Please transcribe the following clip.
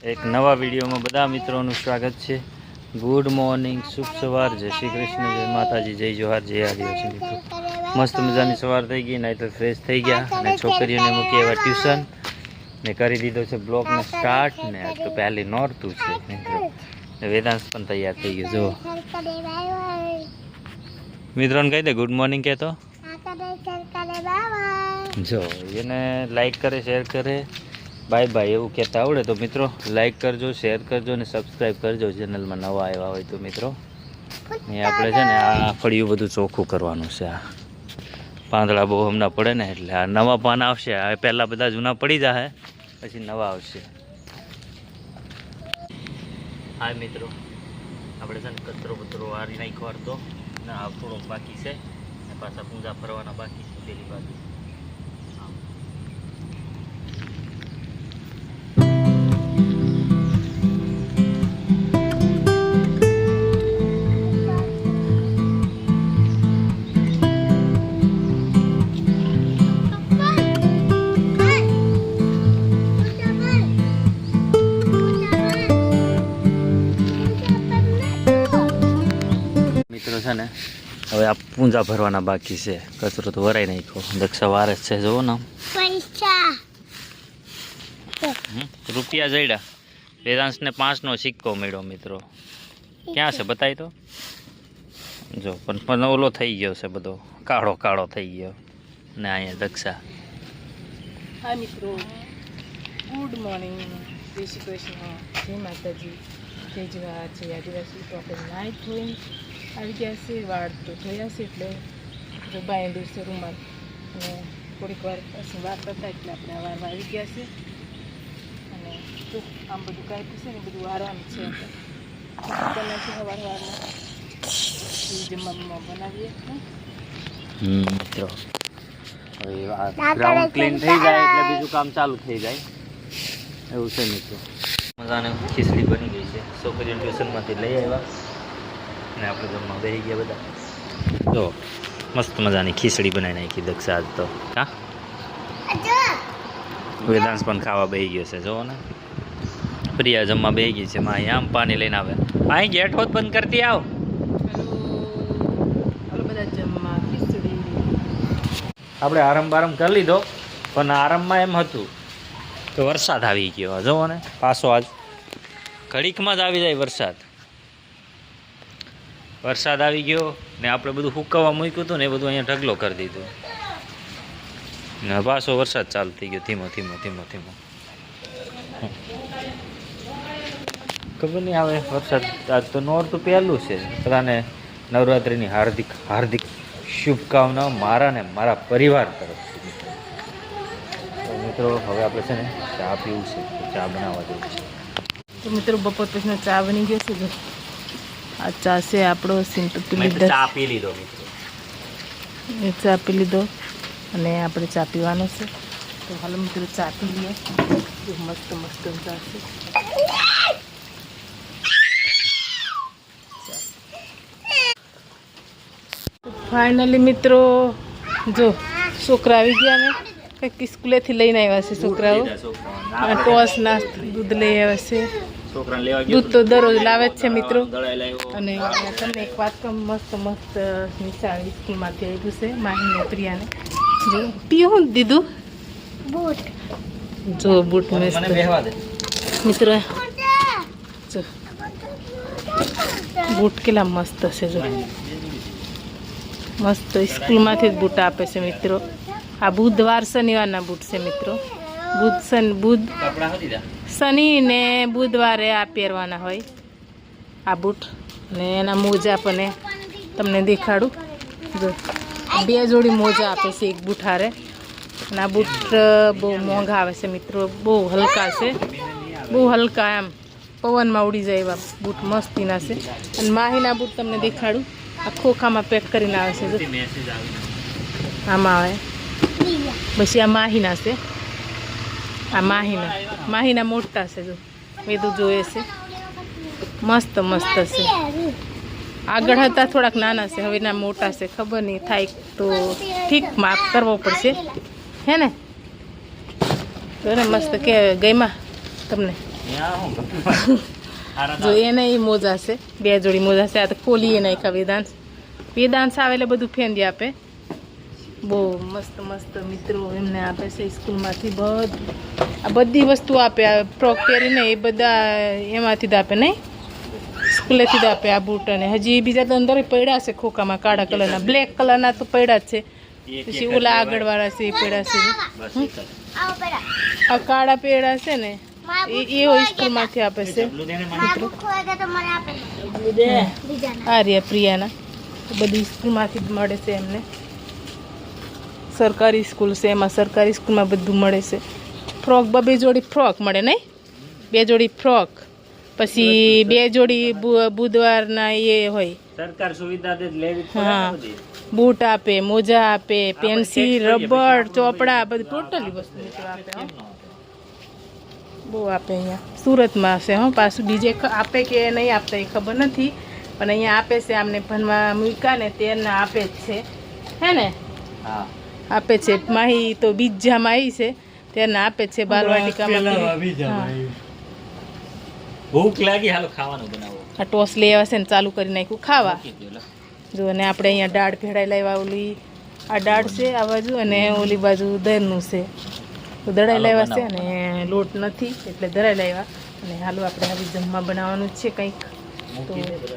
એક નવા વિડીયોમાં બધા મિત્રોનું સ્વાગત છે. ગુડ મોર્નિંગ શુભ સવાર જય શ્રી કૃષ્ણ જય માતાજી જય જોહાર જય આદિવાસી મિત્રો. મસ્ત મજાની સવાર થઈ ગઈ નહીં તો ફ્રેશ થઈ ગયા અને છોકરીઓને મૂકી એવા ટ્યુશન ને કરી દીધો છે બ્લોકને સ્ટાર્ટ ને તો પહેલી નોરતું છે મિત્રો. વેદાંશ પણ તૈયાર થઈ ગયો જો મિત્રોને કહી દે ગુડ મોર્નિંગ કહેતો. જો એને લાઈક કરે શેર કરે. બાય બાય, એવું કહેતા આવડે તો મિત્રો લાઈક કરજો શેર કરજો અને સબસ્ક્રાઈબ કરજો ચેનલમાં નવા આવ્યા હોય તો મિત્રો. એ આપણે છે ને આ ફળિયું બધું ચોખ્ખું કરવાનું છે. આ પાંદડા બહુ હમણાં પડે ને એટલે આ નવા પાન આવશે. આ પહેલાં બધા જૂના પડી જાય પછી નવા આવશે. હા મિત્રો, આપણે છે ને કચરો બચરો વારી નાખ્યો તો ને થોડોક બાકી છે. પાછા પૂંજા ફરવાના બાકી છે, પેલી બાજુ. છે ને? હવે આ પૂંજા ભરવાના બાકી છે. કચરો તો વરાઈ નાખ્યો. દક્ષા વાર જ છે જુઓ ને રૂપિયા જડ્યા વેદાંશને પાંચનો સિક્કો મળ્યો મિત્રો. ક્યાં છે. બતાવી તો? જો પણ પણ ઓલો થઈ ગયો છે બધો. કાળો કાળો થઈ ગયો. ને અહીંયા દક્ષા. હા મિત્રો. ગુડ મોર્નિંગ જય શ્રી કૃષ્ણ. જય માતાજી. જય જવાહર છે, આદિવાસી તો આપણે નાઈ ધોઈને આવી ગયા છે, વાળ તો ધોયા છે, એટલે જો બાંધ્યું છે રૂમાલ અને થોડીક વાર પછી વાર કરતા એટલે આપણે આ વારમાં આવી ગયા છે. અને જો આમ બધું કાંઈ છે ને બધું વારવાનું છે. તમે છે સવાર વારમાં જમવામાં બનાવીએ મિત્રો. ગ્રાઉન્ડ ક્લીન થઈ જાય, એટલે બીજું કામ ચાલુ થઈ જાય. એવું છે, મિત્રો. મજાને ખીચડી બની છોકરીઓ ટ્યુશનમાંથી લઈ આવ્યા અને આપણે જમવા બેસી ગયા બધા. જો મસ્ત મજાની ખીચડી બનાવી નાખી દક્ષા આજ તો. હા? વેદાંશ પણ ખાવા બેસી ગયો છે જોવો ને. પ્રિયા જમવા બેસી ગઈ છે માં આમ પાણી લઈને આવે. અહીં ગેટ હોત બંધ કરતી આવ. આપણે આરંભ આરંભ કરી લીધો પણ આરંભમાં એમ હતું કે વરસાદ આવી ગયો. જોવો ને પાછો આજ ઘડીકમાં જ આવી જાય વરસાદ. વરસાદ આવી ગયો ને આપણે બધું હુકાવવા મૂક્યું હતું ને એ બધું અહીંયા ઢગલો કરી દીધો. ને પાછો વરસાદ ચાલુ થઈ ગયો ધીમો ધીમો ધીમો ધીમો. ખબર નહીં આવે વરસાદ આજ તો નોરતું પહેલું છે. બધાને નવરાત્રિની હાર્દિક હાર્દિક શુભકામનાઓ મારા ને મારા પરિવાર તરફથી. મિત્રો, હવે આપણે છે ને ચા પીવું છે ચા બનાવવા જેવું છે. તો મિત્રો બપોર પછીનો ચા બની ગયો છે આ ચા છે આપણો સિમ્પલ લીધો ચા પી લીધો મિત્રો. ચા પી લીધો અને આપણે ચા પીવાનો છે. તો હાલો મિત્રો ચા પી લઈએ. મસ્ત મસ્ત ચા છે. ફાઇનલી મિત્રો જો છોકરા આવી ગયા ને. કંઈક સ્કૂલેથી લઈને આવ્યા છે છોકરાઓ. ટોસ ના દૂધ લઈ આવ્યા છે. છોકરાને લેવા ગયો દૂધ તો દરરોજ લાવે જ છે મિત્રો. અને તમને એક વાત કહું મસ્ત મસ્ત નિશાળ સ્કૂલમાંથી આવ્યું છે માહીને પ્રિયાને. જો પીવું દીધું બૂટ. જો બૂટ મસ્ત. મને મિત્રો જો. બૂટ કેટલા મસ્ત છે જો. મસ્ત સ્કૂલમાંથી જ બૂટ આપે છે મિત્રો. આ બુધવાર શનિવારના બૂટ છે મિત્રો. બુધ શન, બુધ શનિ ને બુધવારે આ પહેરવાના હોય આ બૂટ. ને એના મોજા પણ તમને દેખાડું. જો, બે જોડી મોજા આપે છે એક બૂટ હારે અને આ બૂટ બહુ મોંઘા આવે છે મિત્રો. બહુ હલકા છે. બહુ હલકા એમ. પવનમાં ઉડી જાય એવા બૂટ મસ્તીના છે. અને માહીના બૂટ તમને દેખાડું. આ ખોખામાં પેક કરીને આવે છે આમાં આવે. પછી આ માહીના છે આ માહીના માહીના મોટા છે જો વેદું જોયે છે મસ્ત મસ્ત છે આગળ હતા થોડાક નાના છે હવે ના મોટા છે ખબર નહીં થાય તો ઠીક માફ કરવો પડશે હે ને ને મસ્ત કે ગઈમાં તમને જો એને એ મોજા છે બે જોડી મોજા છે આ તો ખોલીએ નાખ્યા વેદાંત વેદાંત આવે એટલે બધું ફેંદી આપે બહુ મસ્ત મસ્ત મિત્રો એમને આપે છે સ્કૂલમાંથી બધું આ બધી વસ્તુ આપે આ ફ્રોક પહેરીને એ બધા એમાંથી જ આપે નહીં? સ્કૂલેથી જ આપે આ બૂટ અને હજી બીજા તો અંદર પડ્યા છે ખોખામાં કાળા કલરના બ્લેક કલરના તો પડ્યા જ છે. પછી ઓલા આગળવાળા છે એ પડ્યા છે. આ કાળા પેડા છે ને એ એ સ્કૂલમાંથી આપે છે. આ રહ્યા પ્રિયાના. બધી સ્કૂલમાંથી જ મળે છે એમને. સરકારી સ્કૂલ છે એમાં સરકારી સ્કૂલમાં બધું મળે છે. ફ્રોક બે જોડી ફ્રોક મળે નહીં? બે જોડી ફ્રોક. પછી બે જોડી બુધવારના એ હોય. સરકાર સુવિધા હા. બૂટ આપે મોજા આપે પેન્સિલ રબર ચોપડા બધું ટોટલી વસ્તુ આપે? બહુ આપે અહીંયા. સુરતમાં હશે હો પાછું બીજે આપે કે નહીં આપતા એ ખબર નથી. પણ અહીંયા આપે છે આમને ભણવા મૂક્યા ને તેના આપે જ છે. હે ને? હા. આપે છે. માહી તો બીજામાં આવી છે. તેના આપે છે બાલવાટિકામાં. ભૂખ લાગી હાલો ખાવાનું બનાવો. આ ટોસ લઈ આવ્યા છે ને ચાલુ કરી નાખ્યું. ખાવા. જો અને આપણે અહીંયા દાળ ભેળાઈ લાવ્યા ઓલી આ દાળ છે આ બાજુ અને ઓલી બાજુ દરનું છે. તો દળાઈ લાવ્યા છે અને લોટ નથી એટલે દળાઈ લાવ્યા. અને હાલો આપણે આવી જમવા બનાવવાનું છે કંઈક. બરાબર.